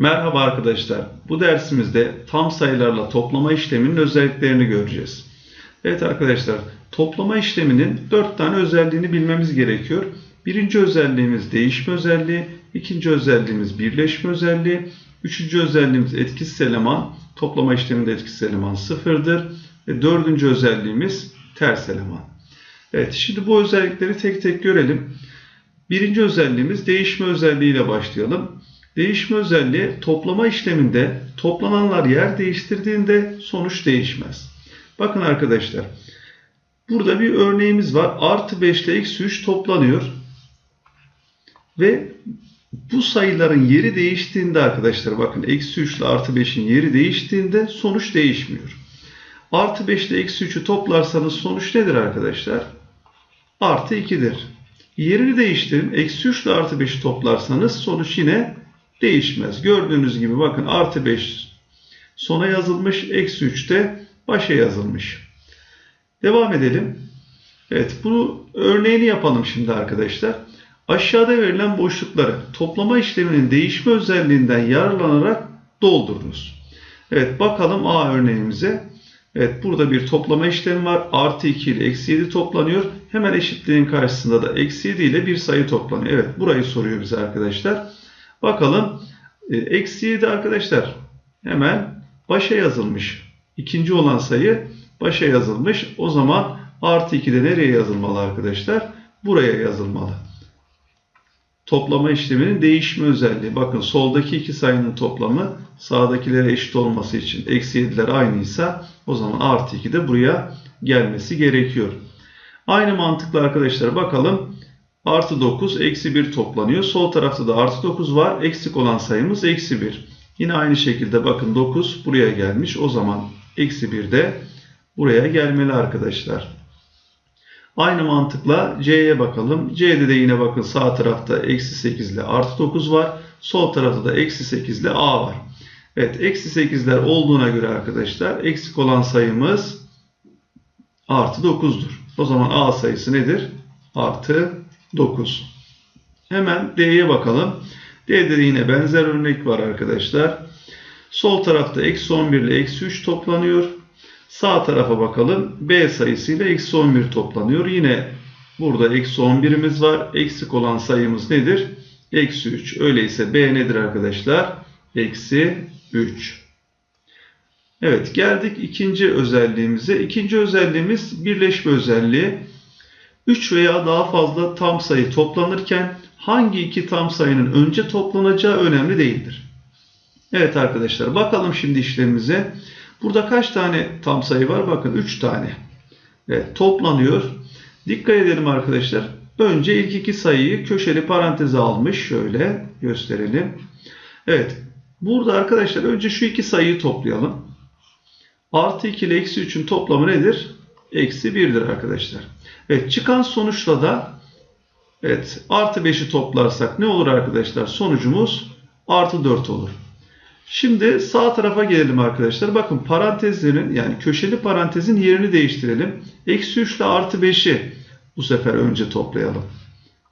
Merhaba arkadaşlar. Bu dersimizde tam sayılarla toplama işleminin özelliklerini göreceğiz. Evet arkadaşlar, toplama işleminin 4 tane özelliğini bilmemiz gerekiyor. Birinci özelliğimiz değişme özelliği, ikinci özelliğimiz birleşme özelliği, üçüncü özelliğimiz etkisiz eleman, toplama işleminde etkisiz eleman sıfırdır ve dördüncü özelliğimiz ters eleman. Evet, şimdi bu özellikleri tek tek görelim. Birinci özelliğimiz değişme özelliğiyle başlayalım. Değişme özelliği toplama işleminde toplananlar yer değiştirdiğinde sonuç değişmez. Bakın arkadaşlar. Burada bir örneğimiz var. Artı 5 ile eksi 3 toplanıyor. Ve bu sayıların yeri değiştiğinde arkadaşlar bakın eksi 3 ile artı 5'in yeri değiştiğinde sonuç değişmiyor. Artı 5 ile eksi 3'ü toplarsanız sonuç nedir arkadaşlar? Artı 2'dir. Yerini değiştirin. Eksi 3 ile artı 5'i toplarsanız sonuç yine değişmez. Gördüğünüz gibi bakın artı 5 sona yazılmış. Eksi 3 de başa yazılmış. Devam edelim. Evet bunu örneğini yapalım şimdi arkadaşlar. Aşağıda verilen boşlukları toplama işleminin değişme özelliğinden yararlanarak doldurunuz. Evet bakalım A örneğimize. Evet burada bir toplama işlemi var. Artı 2 ile eksi 7 toplanıyor. Hemen eşitliğin karşısında da eksi 7 ile bir sayı toplanıyor. Evet burayı soruyor bize arkadaşlar. Bakalım. E, eksi 7 arkadaşlar hemen başa yazılmış. İkinci olan sayı başa yazılmış. O zaman artı 2 de nereye yazılmalı arkadaşlar? Buraya yazılmalı. Toplama işleminin değişme özelliği. Bakın soldaki iki sayının toplamı sağdakilere eşit olması için eksi 7'ler aynıysa o zaman artı 2 de buraya gelmesi gerekiyor. Aynı mantıkla arkadaşlar bakalım. Artı 9 eksi 1 toplanıyor. Sol tarafta da artı 9 var. Eksik olan sayımız eksi 1. Yine aynı şekilde bakın 9 buraya gelmiş. O zaman eksi 1 de buraya gelmeli arkadaşlar. Aynı mantıkla C'ye bakalım. C'de de yine bakın sağ tarafta eksi 8 ile artı 9 var. Sol tarafta da eksi 8 ile A var. Evet eksi 8'ler olduğuna göre arkadaşlar eksik olan sayımız artı 9'dur. O zaman A sayısı nedir? Artı 9. Hemen D'ye bakalım. D'de de yine benzer örnek var arkadaşlar. Sol tarafta eksi 11 ile eksi 3 toplanıyor. Sağ tarafa bakalım. B sayısıyla eksi 11 toplanıyor. Yine burada eksi 11'imiz var. Eksik olan sayımız nedir? Eksi 3. Öyleyse B nedir arkadaşlar? Eksi 3. Evet geldik ikinci özelliğimize. İkinci özelliğimiz birleşme özelliği. 3 veya daha fazla tam sayı toplanırken hangi iki tam sayının önce toplanacağı önemli değildir. Evet arkadaşlar bakalım şimdi işlemimize. Burada kaç tane tam sayı var? Bakın 3 tane. Evet toplanıyor. Dikkat edelim arkadaşlar. Önce ilk iki sayıyı köşeli paranteze almış. Şöyle gösterelim. Evet. Burada arkadaşlar önce şu iki sayıyı toplayalım. Artı 2 ile eksi 3'ün toplamı nedir? Eksi 1'dir arkadaşlar. Evet çıkan sonuçla da evet artı 5'i toplarsak ne olur arkadaşlar? Sonucumuz artı 4 olur. Şimdi sağ tarafa gelelim arkadaşlar. Bakın parantezlerin yani köşeli parantezin yerini değiştirelim. Eksi 3 ile artı 5'i bu sefer önce toplayalım.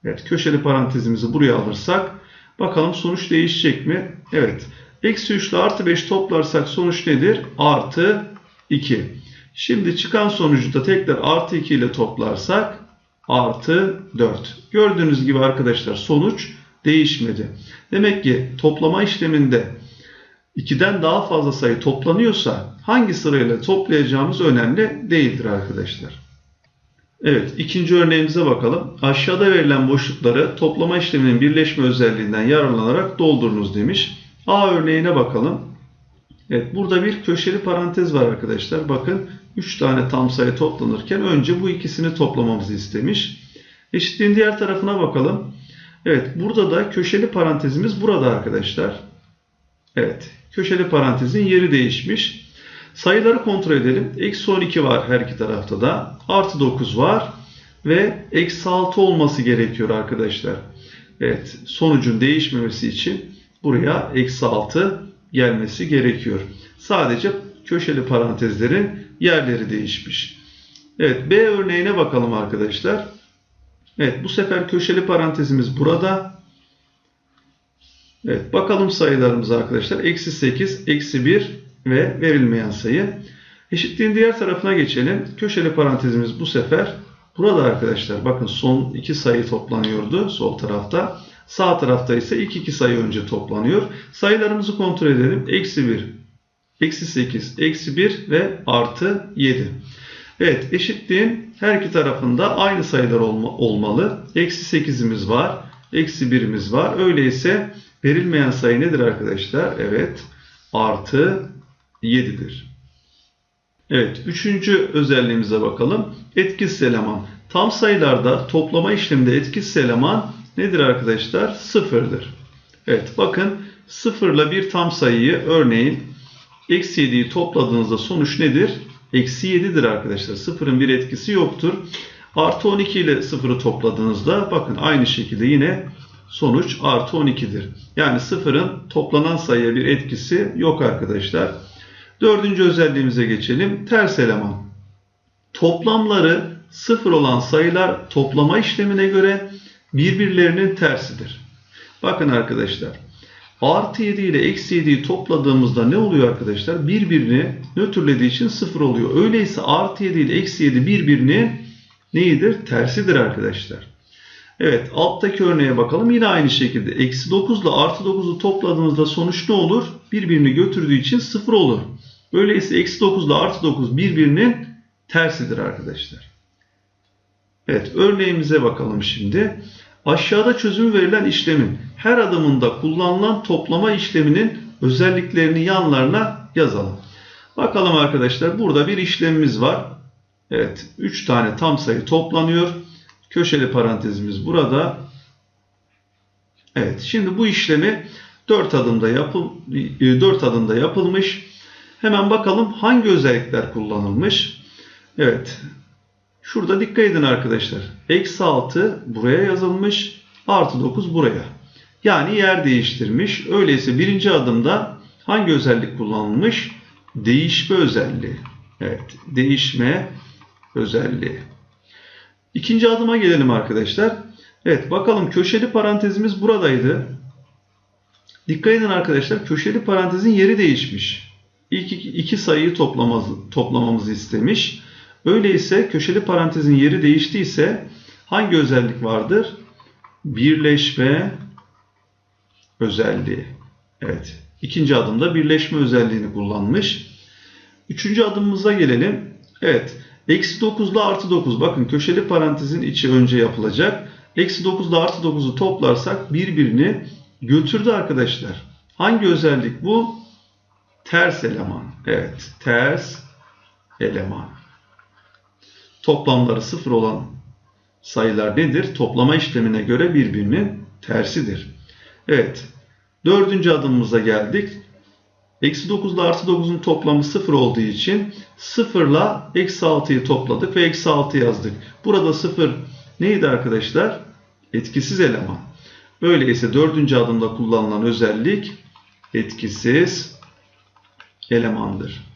Evet köşeli parantezimizi buraya alırsak bakalım sonuç değişecek mi? Evet. Eksi 3 ile artı 5 toplarsak sonuç nedir? Artı 2. Şimdi çıkan sonucu da tekrar artı 2 ile toplarsak artı 4. Gördüğünüz gibi arkadaşlar sonuç değişmedi. Demek ki toplama işleminde 2'den daha fazla sayı toplanıyorsa hangi sırayla toplayacağımız önemli değildir arkadaşlar. Evet ikinci örneğimize bakalım. Aşağıda verilen boşlukları toplama işleminin birleşme özelliğinden yararlanarak doldurunuz demiş. A örneğine bakalım. Evet burada bir köşeli parantez var arkadaşlar. Bakın 3 tane tam sayı toplanırken önce bu ikisini toplamamızı istemiş. Eşitliğin diğer tarafına bakalım. Evet burada da köşeli parantezimiz burada arkadaşlar. Evet köşeli parantezin yeri değişmiş. Sayıları kontrol edelim. Eksi 12 var her iki tarafta da. Artı 9 var. Ve eksi 6 olması gerekiyor arkadaşlar. Evet sonucun değişmemesi için buraya eksi 6 gelmesi gerekiyor. Sadece köşeli parantezlerin yerleri değişmiş. Evet B örneğine bakalım arkadaşlar. Evet bu sefer köşeli parantezimiz burada. Evet bakalım sayılarımıza arkadaşlar. Eksi 8, eksi 1 ve verilmeyen sayı. Eşitliğin diğer tarafına geçelim. Köşeli parantezimiz bu sefer burada arkadaşlar. Bakın son iki sayı toplanıyordu sol tarafta. Sağ tarafta ise ilk iki sayı önce toplanıyor. Sayılarımızı kontrol edelim. Eksi 1, eksi 8, eksi 1 ve artı 7. Evet eşitliğin her iki tarafında aynı sayılar olma, olmalı. Eksi 8'imiz var. Eksi 1'imiz var. Öyleyse verilmeyen sayı nedir arkadaşlar? Evet artı 7'dir. Evet üçüncü özelliğimize bakalım. Etkisiz eleman. Tam sayılarda toplama işleminde etkisiz eleman nedir arkadaşlar? Sıfırdır. Evet bakın sıfırla bir tam sayıyı örneğin eksi 7'yi topladığınızda sonuç nedir? Eksi 7'dir arkadaşlar. Sıfırın bir etkisi yoktur. Artı 12 ile sıfırı topladığınızda bakın aynı şekilde yine sonuç artı 12'dir. Yani sıfırın toplanan sayıya bir etkisi yok arkadaşlar. Dördüncü özelliğimize geçelim. Ters eleman. Toplamları sıfır olan sayılar toplama işlemine göre birbirlerinin tersidir. Bakın arkadaşlar. Artı 7 ile eksi 7'yi topladığımızda ne oluyor arkadaşlar? Birbirini nötrlediği için sıfır oluyor. Öyleyse artı 7 ile eksi 7 birbirini neyidir? Tersidir arkadaşlar. Evet alttaki örneğe bakalım. Yine aynı şekilde eksi 9 ile artı 9'u topladığımızda sonuç ne olur? Birbirini götürdüğü için sıfır olur. Öyleyse eksi 9 ile artı 9 birbirinin tersidir arkadaşlar. Evet örneğimize bakalım şimdi. Aşağıda çözümü verilen işlemin her adımında kullanılan toplama işleminin özelliklerini yanlarına yazalım. Bakalım arkadaşlar burada bir işlemimiz var. Evet 3 tane tam sayı toplanıyor. Köşeli parantezimiz burada. Evet şimdi bu işlemi 4 adımda yapıl 4 adımda yapılmış. Hemen bakalım hangi özellikler kullanılmış. Evet. Şurada dikkat edin arkadaşlar. Eksi 6 buraya yazılmış. Artı 9 buraya. Yani yer değiştirmiş. Öyleyse birinci adımda hangi özellik kullanılmış? Değişme özelliği. Evet. Değişme özelliği. İkinci adıma gelelim arkadaşlar. Evet bakalım köşeli parantezimiz buradaydı. Dikkat edin arkadaşlar köşeli parantezin yeri değişmiş. İlk iki, sayıyı toplamamız, toplamamızı istemiş. Öyleyse köşeli parantezin yeri değiştiyse hangi özellik vardır? Birleşme özelliği. Evet. İkinci adımda birleşme özelliğini kullanmış. Üçüncü adımımıza gelelim. Evet. Eksi 9 ile artı 9. Bakın köşeli parantezin içi önce yapılacak. Eksi 9 ile artı 9'u toplarsak birbirini götürdü arkadaşlar. Hangi özellik bu? Ters eleman. Evet. Ters eleman. Toplamları sıfır olan sayılar nedir? Toplama işlemine göre birbirinin tersidir. Evet. Dördüncü adımımıza geldik. Eksi 9 ile artı 9'un toplamı 0 olduğu için 0 ile eksi 6'yı topladık ve eksi 6 yazdık. Burada 0 neydi arkadaşlar? Etkisiz eleman. Öyleyse dördüncü adımda kullanılan özellik etkisiz elemandır.